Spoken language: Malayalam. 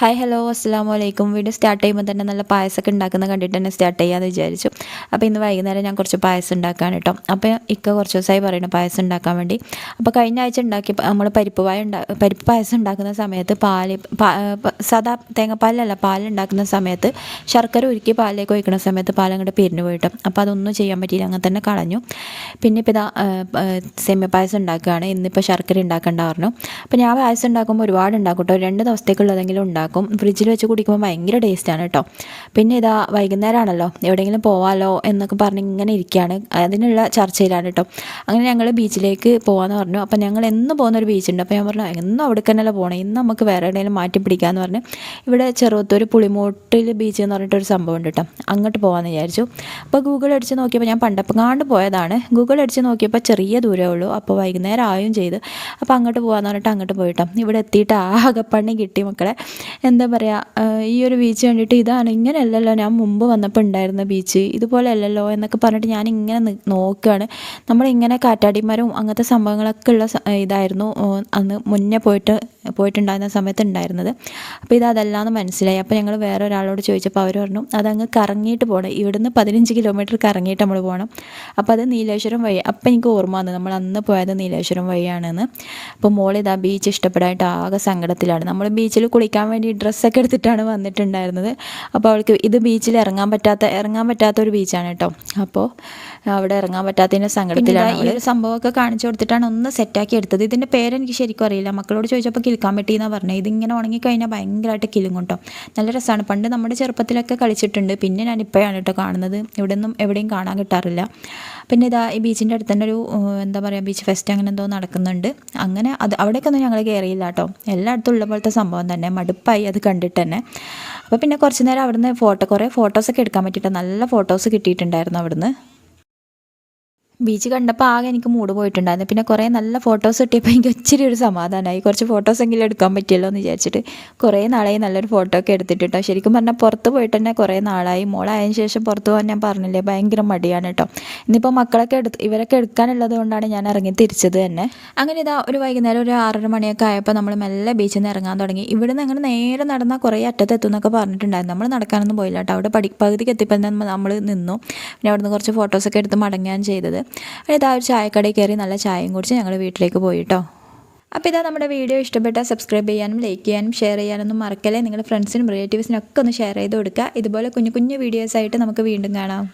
ഹായ് ഹലോ അസ്സാം വലൈക്കും വീഡിയോ സ്റ്റാർട്ട് ചെയ്യുമ്പോൾ തന്നെ നല്ല പായസമൊക്കെ ഉണ്ടാക്കുന്ന കണ്ടിട്ട് തന്നെ സ്റ്റാർട്ട് ചെയ്യാമെന്ന് വിചാരിച്ചു. അപ്പോൾ ഇന്ന് വൈകുന്നേരം ഞാൻ കുറച്ച് പായസം ഉണ്ടാക്കാൻ കേട്ടോ. അപ്പോൾ ഇക്ക കുറച്ച് ദിവസമായി പറയുന്നത് പായസം ഉണ്ടാക്കാൻ വേണ്ടി. അപ്പോൾ കഴിഞ്ഞ ആഴ്ച ഉണ്ടാക്കി നമ്മൾ പരിപ്പ് പായ ഉണ്ടാ പരിപ്പ് പായസം ഉണ്ടാക്കുന്ന സമയത്ത് പാൽ സാധാ തേങ്ങാപ്പാലല്ല പാൽ ഉണ്ടാക്കുന്ന സമയത്ത് ശർക്കര ഉരുക്കി പാലിലേക്ക് ഒഴിക്കുന്ന സമയത്ത് പാൽ അങ്ങോട്ട് പിരിഞ്ഞു പോയിട്ട് അപ്പോൾ അതൊന്നും ചെയ്യാൻ പറ്റിയില്ല അങ്ങനെ തന്നെ കളഞ്ഞു. പിന്നെ ഇപ്പോൾ ഇതാ സെമി പായസം ഉണ്ടാക്കുകയാണ്. ഇന്നിപ്പോൾ ശർക്കര ഉണ്ടാക്കേണ്ട പറഞ്ഞു. അപ്പോൾ ഞാൻ പായസം ഉണ്ടാക്കുമ്പോൾ ഒരുപാട് ഉണ്ടാക്കും കേട്ടോ. രണ്ട് ദിവസത്തേക്കുള്ളതെങ്കിലും ഉണ്ടാക്കും. ഉണ്ടാക്കും. ഫ്രിഡ്ജിൽ വെച്ച് കുടിക്കുമ്പോൾ ഭയങ്കര ടേസ്റ്റാണ് കേട്ടോ പിന്നെ ഇതാ വൈകുന്നേരമാണല്ലോ എവിടെയെങ്കിലും പോവാലോ എന്നൊക്കെ പറഞ്ഞ് ഇങ്ങനെ ഇരിക്കുകയാണ് അതിനുള്ള ചർച്ചയിലാണ് കേട്ടോ അങ്ങനെ ഞങ്ങൾ ബീച്ചിലേക്ക് പോകാമെന്ന് പറഞ്ഞു. അപ്പോൾ ഞങ്ങൾ എന്ന് പോകുന്ന ഒരു ബീച്ചുണ്ട്. അപ്പോൾ ഞാൻ പറഞ്ഞു എന്നും അവിടെ തന്നെയല്ല പോകണം ഇന്ന് നമുക്ക് വേറെ എവിടെയെങ്കിലും മാറ്റി പിടിക്കാമെന്ന് പറഞ്ഞ് ഇവിടെ ചെറുത്തൂർ പുളിമോട്ടിൽ ബീച്ച് എന്ന് പറഞ്ഞിട്ടൊരു സംഭവം ഉണ്ട് കേട്ടോ അങ്ങോട്ട് പോകാമെന്ന് വിചാരിച്ചു. അപ്പോൾ ഗൂഗിൾ അടിച്ച് നോക്കിയപ്പോൾ ഞാൻ പണ്ടപ്പങ്ങാണ്ട് പോയതാണ്. ഗൂഗിൾ അടിച്ച് നോക്കിയപ്പോൾ ചെറിയ ദൂരമേ ഉള്ളൂ. അപ്പോൾ വൈകുന്നേരം ആയും ചെയ്ത്. അപ്പോൾ അങ്ങോട്ട് പോകാമെന്ന് പറഞ്ഞിട്ട് അങ്ങോട്ട് പോയിട്ടോ ഇവിടെ എത്തിയിട്ട് ആകെപ്പണ്ണി കിട്ടി മക്കളെ. എന്താ പറയുക ഈ ഒരു ബീച്ച് കണ്ടിട്ട് ഇതാണ് ഇങ്ങനെയല്ലല്ലോ ഞാൻ മുമ്പ് വന്നപ്പോൾ ഉണ്ടായിരുന്ന ബീച്ച് ഇതുപോലെ അല്ലല്ലോ എന്നൊക്കെ പറഞ്ഞിട്ട് ഞാൻ ഇങ്ങനെ നോക്കുകയാണ് നമ്മളിങ്ങനെ കാറ്റാടിമരവും അങ്ങനത്തെ സംഭവങ്ങളൊക്കെ ഉള്ള ഇതായിരുന്നു അന്ന് മുന്നേ പോയിട്ട് പോയിട്ടുണ്ടായിരുന്ന സമയത്ത് ഉണ്ടായിരുന്നത്. അപ്പോൾ ഇത് അതല്ലാന്ന് മനസ്സിലായി. അപ്പോൾ ഞങ്ങൾ വേറെ ഒരാളോട് ചോദിച്ചപ്പോൾ അവർ പറഞ്ഞു അതങ്ങ് കറങ്ങിയിട്ട് പോകണം ഇവിടുന്ന് പതിനഞ്ച് കിലോമീറ്റർ കറങ്ങിയിട്ട് നമ്മൾ പോകണം അപ്പോൾ അത് നീലേശ്വരം വഴി അപ്പോൾ എനിക്ക് ഓർമ്മ വന്നു നമ്മൾ അന്ന് പോയത് നീലേശ്വരം വഴിയാണെന്ന്. അപ്പോൾ മോളിതാ ബീച്ച് ഇഷ്ടപ്പെടായിട്ട് ആകെ സങ്കടത്തിലാണ്. നമ്മൾ ബീച്ചിൽ കുളിക്കാൻ വേണ്ടി ഡ്രസ്സൊക്കെ എടുത്തിട്ടാണ് വന്നിട്ടുണ്ടായിരുന്നത്. അപ്പോൾ അവൾക്ക് ഇത് ബീച്ചിൽ ഇറങ്ങാൻ പറ്റാത്ത ഇറങ്ങാൻ പറ്റാത്ത ഒരു ബീച്ചാണ് കേട്ടോ. അപ്പോൾ അവിടെ ഇറങ്ങാൻ പറ്റാത്തതിന്റെ സങ്കടത്തിലാണ് ഈ ഒരു സംഭവമൊക്കെ കാണിച്ചു കൊടുത്തിട്ടാണ് ഒന്ന് സെറ്റാക്കി എടുത്തത്. ഇതിന്റെ പേരെനിക്ക് ശരിക്കും അറിയില്ല. മക്കളോട് ചോദിച്ചപ്പോൾ കിൽക്കാൻ പറ്റിയെന്നാണ് പറഞ്ഞത് ഇതിങ്ങനെ ഉണങ്ങിക്കഴിഞ്ഞാൽ ഭയങ്കരമായിട്ട് കിലും കേട്ടോ. നല്ല രസമാണ്. പണ്ട് നമ്മുടെ ചെറുപ്പത്തിലൊക്കെ കളിച്ചിട്ടുണ്ട്. പിന്നെ ഞാൻ ഇപ്പോഴാണ് കേട്ടോ കാണുന്നത്. ഇവിടെ നിന്നും എവിടെയും കാണാൻ കിട്ടാറില്ല. പിന്നെ ഇതാ ഈ ബീച്ചിന്റെ അടുത്ത് തന്നെ ഒരു എന്താ പറയുക ബീച്ച് ഫെസ്റ്റ് അങ്ങനെ എന്തോ നടക്കുന്നുണ്ട്. അങ്ങനെ അത് അവിടേക്കൊന്നും ഞങ്ങൾ കയറിയില്ല കേട്ടോ. എല്ലായിടത്തും ഉള്ള പോലത്തെ സംഭവം തന്നെ. മടുപ്പായി. അത് കണ്ടിട്ട് തന്നെ. അപ്പോൾ പിന്നെ കുറച്ച് നേരം അവിടുന്ന് ഫോട്ടോ കുറേ ഫോട്ടോസൊക്കെ എടുക്കാൻ പറ്റിയിട്ട് നല്ല ഫോട്ടോസ് കിട്ടിയിട്ടുണ്ടായിരുന്നു അവിടുന്ന്. ബീച്ച് കണ്ടപ്പോൾ ആകെ എനിക്ക് മൂഡ് പോയിട്ടുണ്ടായിരുന്നു. പിന്നെ കുറേ നല്ല ഫോട്ടോസ് കിട്ടിയപ്പോൾ എനിക്ക് ഒത്തിരി ഒരു സമാധാനമായി കുറച്ച് ഫോട്ടോസ് എങ്കിലും എടുക്കാൻ പറ്റിയല്ലോ എന്ന് വിചാരിച്ചിട്ട് കുറേ നാളായി നല്ലൊരു ഫോട്ടോ ഒക്കെ എടുത്തിട്ട് ശരിക്കും പറഞ്ഞാൽ പുറത്ത് പോയിട്ട് തന്നെ കുറേ നാളായി. മോളായതിനു ശേഷം പുറത്ത് പോകാൻ ഞാൻ പറഞ്ഞില്ലേ ഭയങ്കര മടിയാണ് കേട്ടോ ഇന്നിപ്പോൾ മക്കളൊക്കെ എടുത്ത് ഇവരൊക്കെ എടുക്കാനുള്ളത് കൊണ്ടാണ് ഞാൻ ഇറങ്ങി തിരിച്ചത് തന്നെ. അങ്ങനെ ഇതാ ഒരു വൈകുന്നേരം ഒരു ആറര മണിയൊക്കെ ആയപ്പോൾ നമ്മൾ മെല്ലെ ബീച്ചിൽ നിന്ന് ഇറങ്ങാൻ തുടങ്ങി. ഇവിടുന്ന് അങ്ങനെ നേരെ നടന്നാൽ കുറേ അറ്റത്ത് എത്തും എന്നൊക്കെ പറഞ്ഞിട്ടുണ്ടായിരുന്നു. നമ്മൾ നടക്കാനൊന്നും പോയില്ല കേട്ടോ അവിടെ പഠി പകുതിക്ക് എത്തിയപ്പോൾ നമ്മൾ നിന്നു. പിന്നെ അവിടുന്ന് കുറച്ച് ഫോട്ടോസൊക്കെ എടുത്ത് മടങ്ങുകയാണ് ചെയ്തത്. ഇതാ ഒരു ചായക്കടയിൽ കയറി നല്ല ചായയും കുടിച്ച് ഞങ്ങൾ വീട്ടിലേക്ക് പോയി കേട്ടോ അപ്പോൾ ഇതാ നമ്മുടെ വീഡിയോ ഇഷ്ടപ്പെട്ടാൽ സബ്സ്ക്രൈബ് ചെയ്യാനും ലൈക്ക് ചെയ്യാനും ഷെയർ ചെയ്യാനൊന്നും മറക്കല്ലേ? നിങ്ങളുടെ ഫ്രണ്ട്സിനും റിലേറ്റീവ്സിനും ഒക്കെ ഒന്ന് ഷെയർ ചെയ്ത് കൊടുക്കുക. ഇതുപോലെ കുഞ്ഞു കുഞ്ഞു വീഡിയോസായിട്ട് നമുക്ക് വീണ്ടും കാണാം.